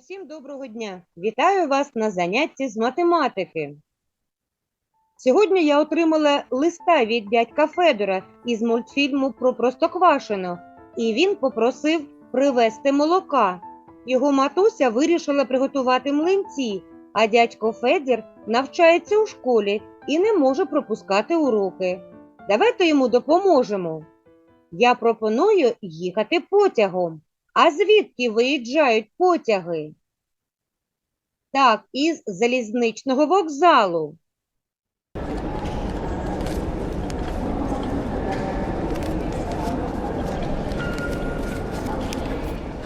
Усім доброго дня! Вітаю вас на занятті з математики. Сьогодні я отримала листа від дядька Федора із мультфільму про Простоквашино, і він попросив привезти молока. Його матуся вирішила приготувати млинці, а дядько Федір навчається у школі і не може пропускати уроки. Давайте йому допоможемо. Я пропоную їхати потягом. А звідки виїжджають потяги? Так, із залізничного вокзалу.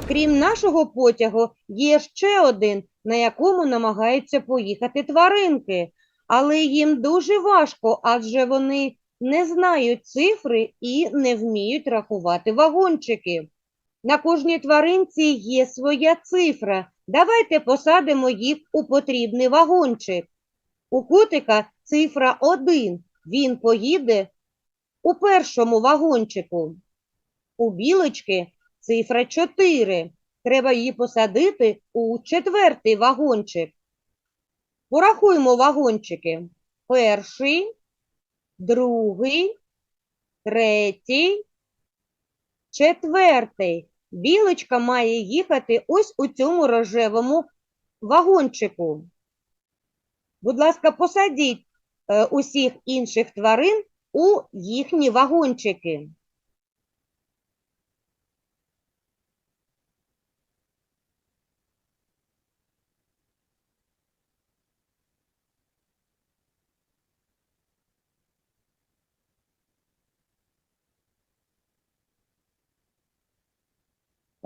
Крім нашого потягу, є ще один, на якому намагаються поїхати тваринки, але їм дуже важко, адже вони не знають цифри і не вміють рахувати вагончики. На кожній тваринці є своя цифра. Давайте посадимо їх у потрібний вагончик. У котика цифра 1. Він поїде у першому вагончику. У білочки цифра 4. Треба її посадити у четвертий вагончик. Порахуємо вагончики. Перший, другий, третій, четвертий. Білочка має їхати ось у цьому рожевому вагончику. Будь ласка, посадіть е, усіх інших тварин у їхні вагончики.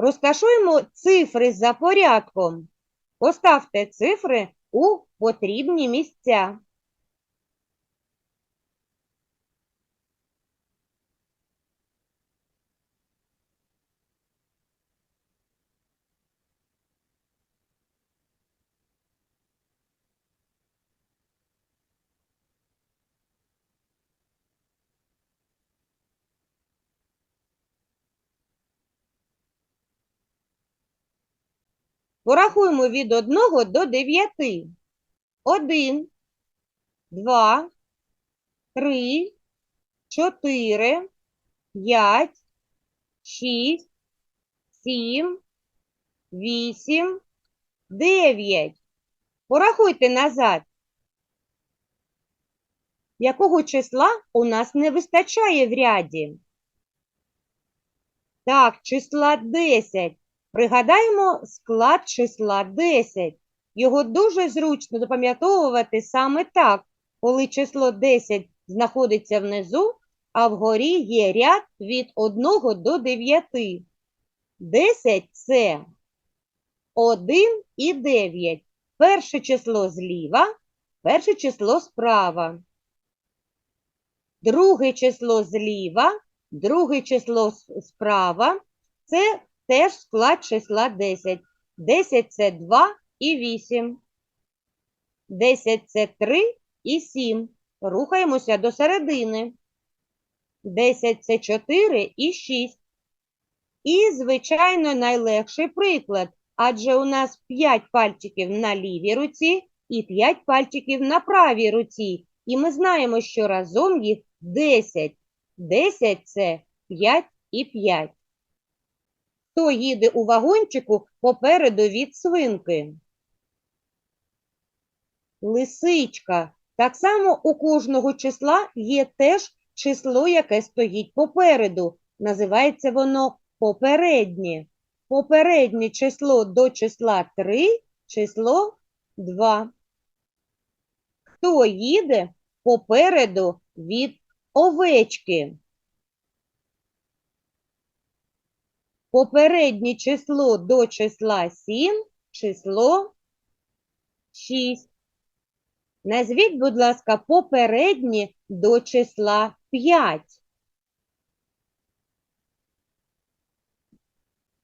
Розташуємо цифри за порядком. Поставте цифри у потрібні місця. Порахуємо від 1 до 9. 1, 2, 3, 4, 5, 6, 7, 8, 9. Порахуйте назад. Якого числа у нас не вистачає в ряді? Так, числа 10. Пригадаємо склад числа 10. Його дуже зручно запам'ятовувати саме так, коли число 10 знаходиться внизу, а вгорі є ряд від 1 до 9. 10 – це 1 і 9. Перше число зліва, перше число справа. Друге число зліва, друге число справа. Це теж склад числа 10. 10 – це 2 і 8. 10 – це 3 і 7. Рухаємося до середини. 10 – це 4 і 6. І, звичайно, найлегший приклад, адже у нас 5 пальчиків на лівій руці і 5 пальчиків на правій руці. І ми знаємо, що разом їх 10. 10 – це 5 і 5. Хто їде у вагончику попереду від свинки? Лисичка. Так само у кожного числа є теж число, яке стоїть попереду. Називається воно попереднє. Попереднє число до числа 3, число 2. Хто їде попереду від овечки? Попереднє число до числа 7, число 6. Назвіть, будь ласка, попереднє до числа 5.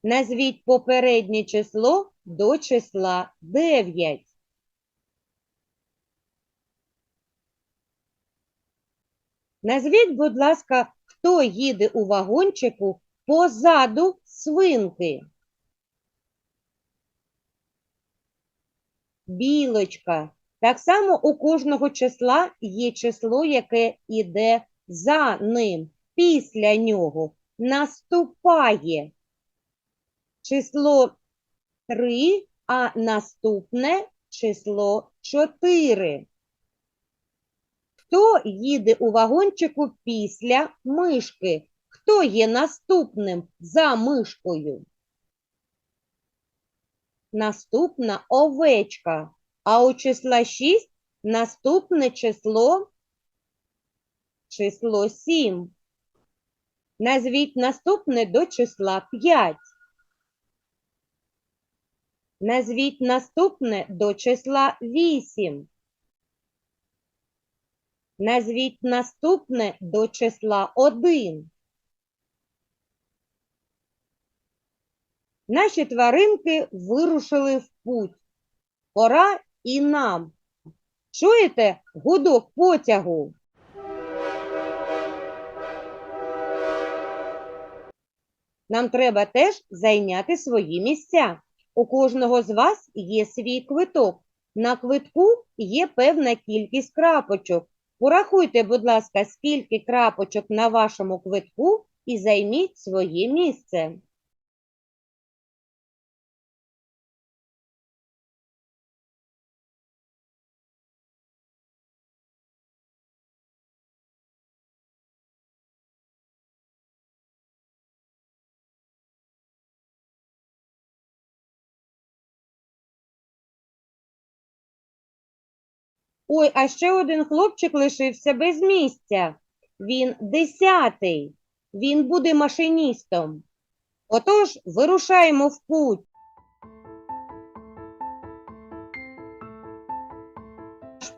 Назвіть попереднє число до числа 9. Назвіть, будь ласка, хто їде у вагончику позаду свинки. білочка. Так само у кожного числа є число, яке йде за ним, після нього, наступає. Число 3, а наступне число 4. Хто їде у вагончику після мишки? Хто є наступним за мишкою? Наступна овечка. А у числа 6 наступне число число 7. Назвіть наступне до числа 5. Назвіть наступне до числа 8. Назвіть наступне до числа 1. Наші тваринки вирушили в путь. Пора і нам. Чуєте гудок потягу? Нам треба теж зайняти свої місця. У кожного з вас є свій квиток. На квитку є певна кількість крапочок. Порахуйте, будь ласка, скільки крапочок на вашому квитку і займіть своє місце. Ой, а ще один хлопчик лишився без місця. Він десятий. Він буде машиністом. Отож, вирушаємо в путь.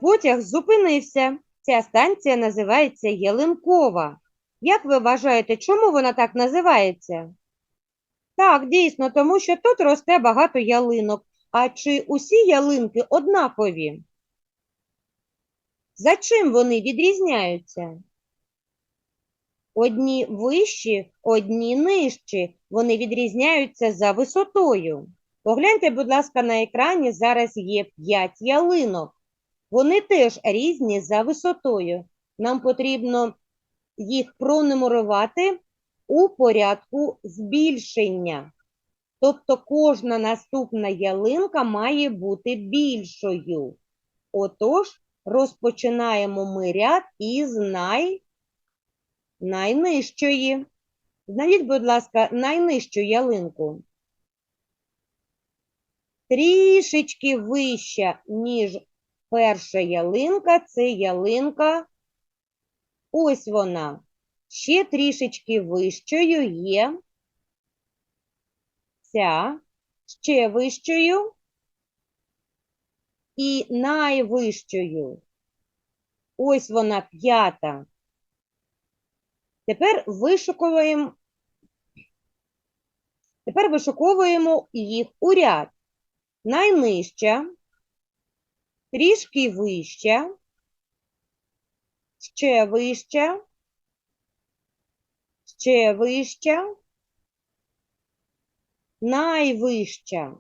Потяг зупинився. Ця станція називається Ялинкова. Як ви вважаєте, чому вона так називається? Так, дійсно, тому що тут росте багато ялинок. А чи усі ялинки однакові? За чим вони відрізняються? Одні вищі, одні нижчі. Вони відрізняються за висотою. Погляньте, будь ласка, на екрані зараз є 5 ялинок. Вони теж різні за висотою. Нам потрібно їх пронумерувати у порядку збільшення. Тобто кожна наступна ялинка має бути більшою. Отож, розпочинаємо ми ряд із най... найнижчої. Знайдіть, будь ласка, найнижчу ялинку. Трішечки вища, ніж перша ялинка, це ялинка. Ось вона. Ще трішечки вищою є ця, ще вищою і найвищою. Ось вона п'ята. Тепер вишуковуємо, тепер вишуковуємо їх у ряд. Найнижча, трішки вища, ще вища, ще вища, найвища.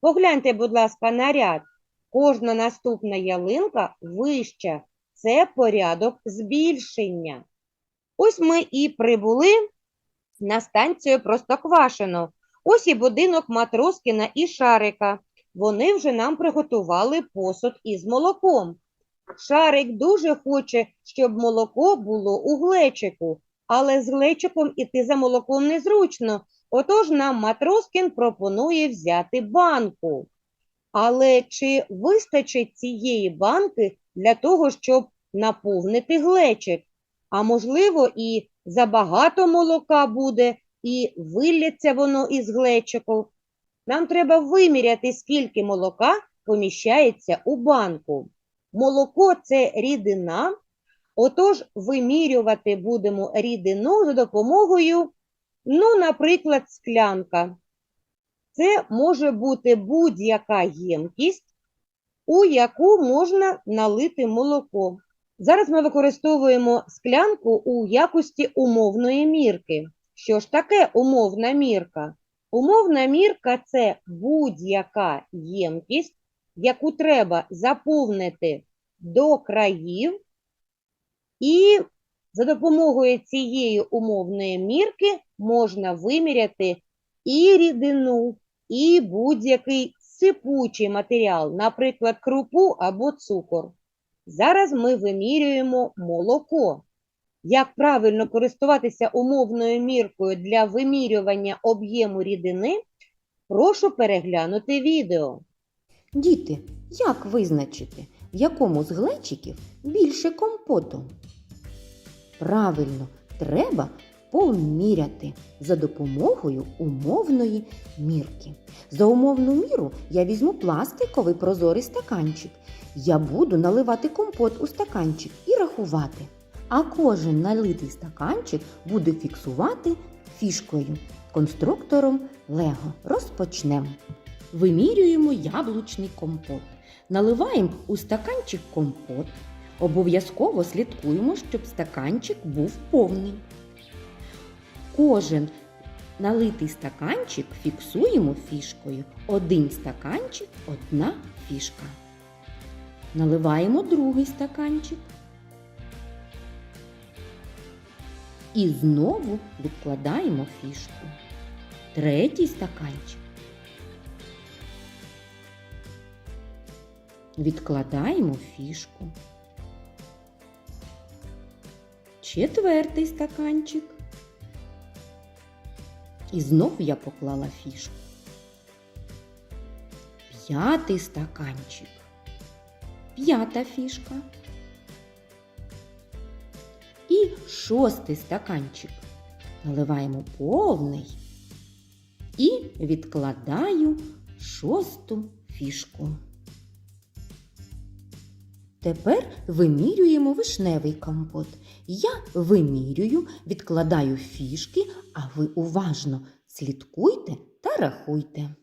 Погляньте, будь ласка, на ряд. Кожна наступна ялинка вища. Це порядок збільшення. Ось ми і прибули на станцію Простоквашино. Ось і будинок Матроскіна і Шарика. Вони вже нам приготували посуд із молоком. Шарик дуже хоче, щоб молоко було у глечику, але з глечиком іти за молоком незручно. Отож нам Матроскін пропонує взяти банку. Але чи вистачить цієї банки для того, щоб наповнити глечик? А можливо, і забагато молока буде, і вилляться воно із глечику. Нам треба виміряти, скільки молока поміщається у банку. Молоко це рідина, отож вимірювати будемо рідину за допомогою, ну, наприклад, склянка. Це може бути будь-яка ємкість, у яку можна налити молоко. Зараз ми використовуємо склянку у якості умовної мірки. Що ж таке умовна мірка? Умовна мірка це будь-яка ємкість, яку треба заповнити до країв, і за допомогою цієї умовної мірки можна виміряти і рідину, і будь-який сипучий матеріал, наприклад, крупу або цукор. Зараз ми вимірюємо молоко. Як правильно користуватися умовною міркою для вимірювання об'єму рідини, прошу переглянути відео. Діти, як визначити, в якому з глечиків більше компоту? Правильно, треба поміряти за допомогою умовної мірки. За умовну міру я візьму пластиковий прозорий стаканчик. Я буду наливати компот у стаканчик і рахувати. А кожен налитий стаканчик буду фіксувати фішкою, конструктором Лего. Розпочнемо. Вимірюємо яблучний компот. Наливаємо у стаканчик компот. Обов'язково слідкуємо, щоб стаканчик був повний. Кожен налитий стаканчик фіксуємо фішкою. Один стаканчик, одна фішка. Наливаємо другий стаканчик. І знову відкладаємо фішку. Третій стаканчик. Відкладаємо фішку. Четвертий стаканчик. І знов я поклала фішку. П'ятий стаканчик. П'ята фішка. І шостий стаканчик. Наливаємо повний і відкладаю шосту фішку. Тепер вимірюємо вишневий компот. Я вимірюю, відкладаю фішки, а ви уважно слідкуйте та рахуйте.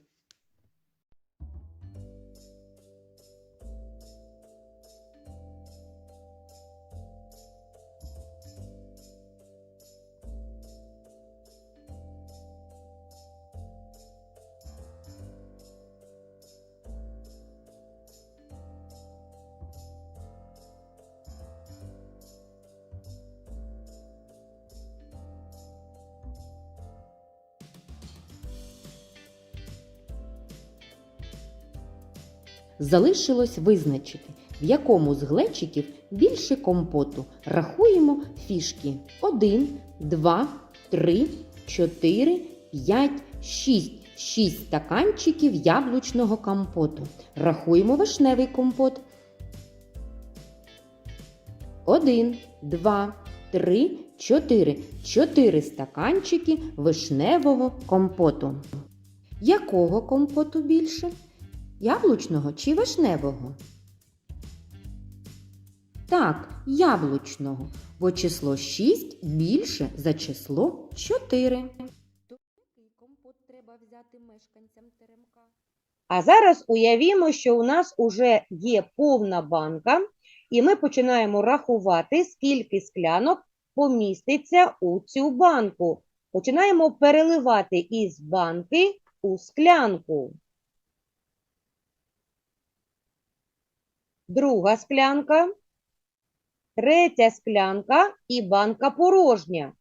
Залишилось визначити, в якому з глечиків більше компоту. Рахуємо фішки 1, 2, 3, 4, 5, 6. 6 стаканчиків яблучного компоту. Рахуємо вишневий компот. 1, 2, 3, 4. 4 стаканчики вишневого компоту. Якого компоту більше? Яблучного чи вишневого? Так, яблучного, бо число 6 більше за число 4. Який компот треба взяти мешканцям теремка? А зараз уявімо, що у нас уже є повна банка, і ми починаємо рахувати, скільки склянок поміститься у цю банку. Починаємо переливати із банки у склянку. Друга склянка, третя склянка і банка порожня.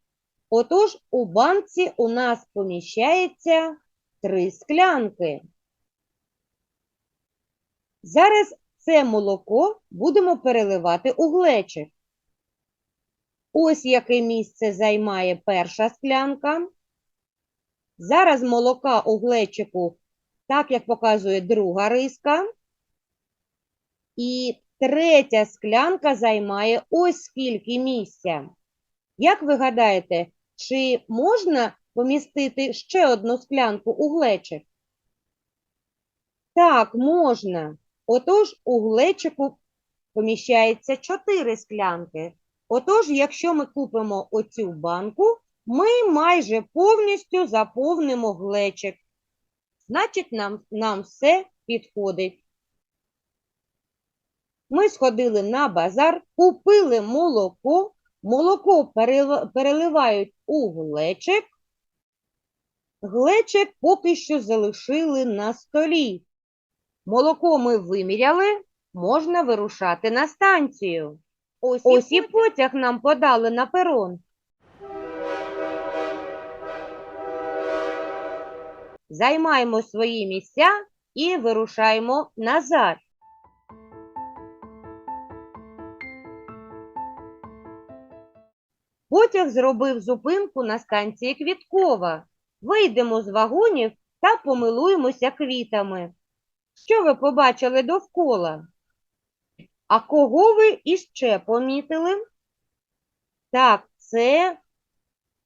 Отож, у банці у нас поміщається три склянки. Зараз це молоко будемо переливати у глечик. Ось яке місце займає перша склянка. Зараз молока у глечику, так як показує друга риска. І третя склянка займає ось скільки місця. Як ви гадаєте, чи можна помістити ще одну склянку у глечик? Так, можна. Отож, у глечику поміщається 4 склянки. Отож, якщо ми купимо оцю банку, ми майже повністю заповнимо глечик. Значить, нам, нам все підходить. Ми сходили на базар, купили молоко, молоко переливають у глечик. Глечик поки що залишили на столі. Молоко ми виміряли, можна вирушати на станцію. Ось, Ось і потяг нам подали на перон. Займаємо свої місця і вирушаємо назад. Потяг зробив зупинку на станції Квіткова. Вийдемо з вагонів та помилуємося квітами. Що ви побачили довкола? А кого ви іще помітили? Так, це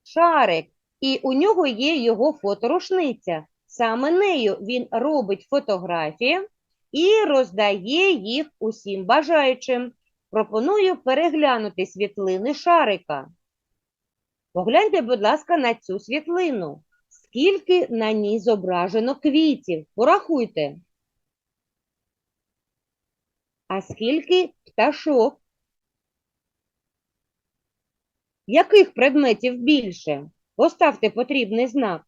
шарик, і у нього є його фоторушниця. Саме нею він робить фотографії і роздає їх усім бажаючим. Пропоную переглянути світлини шарика. Погляньте, будь ласка, на цю світлину. Скільки на ній зображено квітів? Порахуйте. А скільки пташок? Яких предметів більше? Поставте потрібний знак.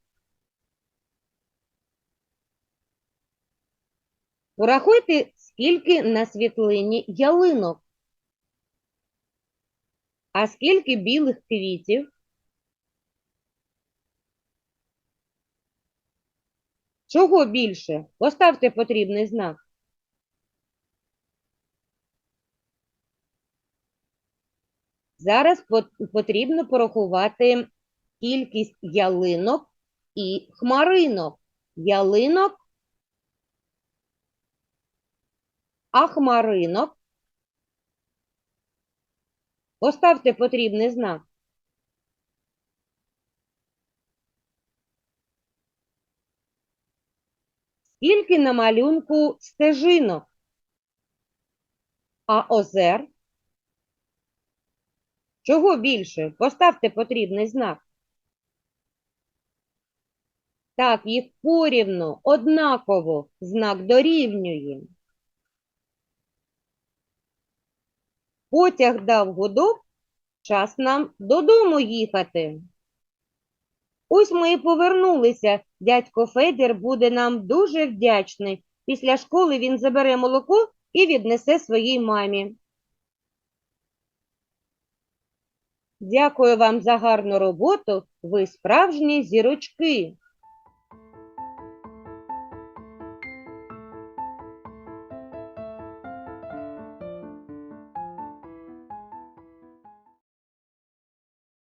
Порахуйте, скільки на світлині ялинок. А скільки білих квітів? Чого більше? Поставте потрібний знак. Зараз потрібно порахувати кількість ялинок і хмаринок. Ялинок, а хмаринок. Поставте потрібний знак. Скільки на малюнку стежинок, а озер? Чого більше? Поставте потрібний знак. Так, їх порівну, однаково, знак дорівнює. Потяг дав гудок, час нам додому їхати. Ось ми і повернулися. Дядько Федір буде нам дуже вдячний. Після школи він забере молоко і віднесе своїй мамі. Дякую вам за гарну роботу. Ви справжні зірочки.